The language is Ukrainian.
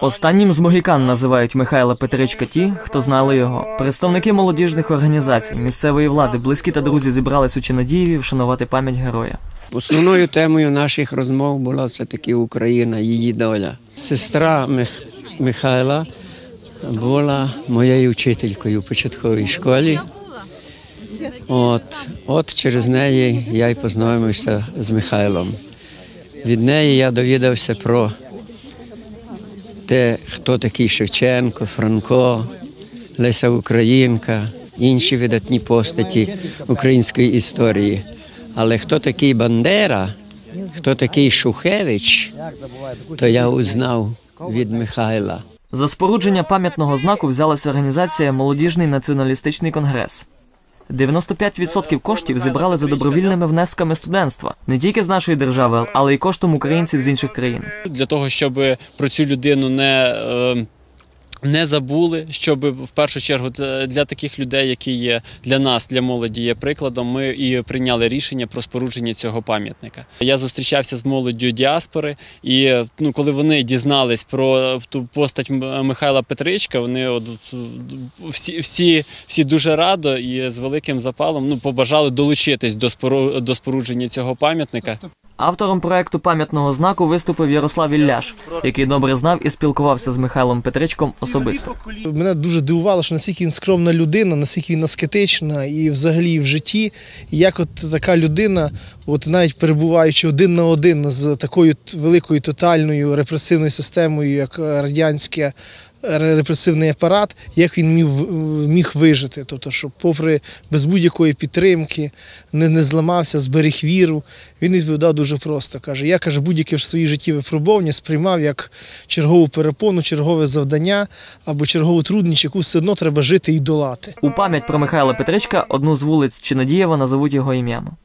Останнім з могікан називають Михайла Петричка ті, хто знали його. Представники молодіжних організацій, місцевої влади, близькі та друзі зібрались у Чинадієві вшанувати пам'ять героя. Основною темою наших розмов була все-таки Україна, її доля. Сестра Мих... Михайла була моєю вчителькою в початковій школі. От, от через неї я й познайомився з Михайлом. Від неї я довідався про те, хто такий Шевченко, Франко, Леся Українка, інші видатні постаті української історії. Але хто такий Бандера, хто такий Шухевич, то я узнав від Михайла. За спорудження пам'ятного знаку взялася організація Молодіжний націоналістичний конгрес. 95% коштів зібрали за добровільними внесками студентства не тільки з нашої держави, але й коштом українців з інших країн. для того, щоб про цю людину не, е, не забули, щоб в першу чергу для для таких людей, які є для нас, для молоді, є прикладом, ми і прийняли рішення про спорудження цього пам'ятника. Я зустрічався з молоддю діаспори, і ну, коли вони дізнались про ту постать Михайла Петричка, вони от, всі, всі, всі дуже радо і з великим запалом ну, побажали долучитись до, спору, до спорудження цього пам'ятника. Автором проекту пам'ятного знаку виступив Ярослав Ілляш, який добре знав і спілкувався з Михайлом Петричком особисто. Мене дуже дивувало, що наскільки він скромна людина, наскільки він аскетична і взагалі в житті. І як от така людина, от навіть перебуваючи один на один з такою великою тотальною репресивною системою, як е, радянське репресивний апарат, як він міг, міг вижити. Тобто, що попри без будь-якої підтримки не, не зламався, зберіг віру. Він відповідав дуже просто. Каже: я каже, будь-яке в своїй житті випробування сприймав як чергову перепону, чергове завдання або чергову трудність, яку все одно треба жити і долати. У пам'ять про Михайла Петричка одну з вулиць Чинадієва назовуть його ім'ям.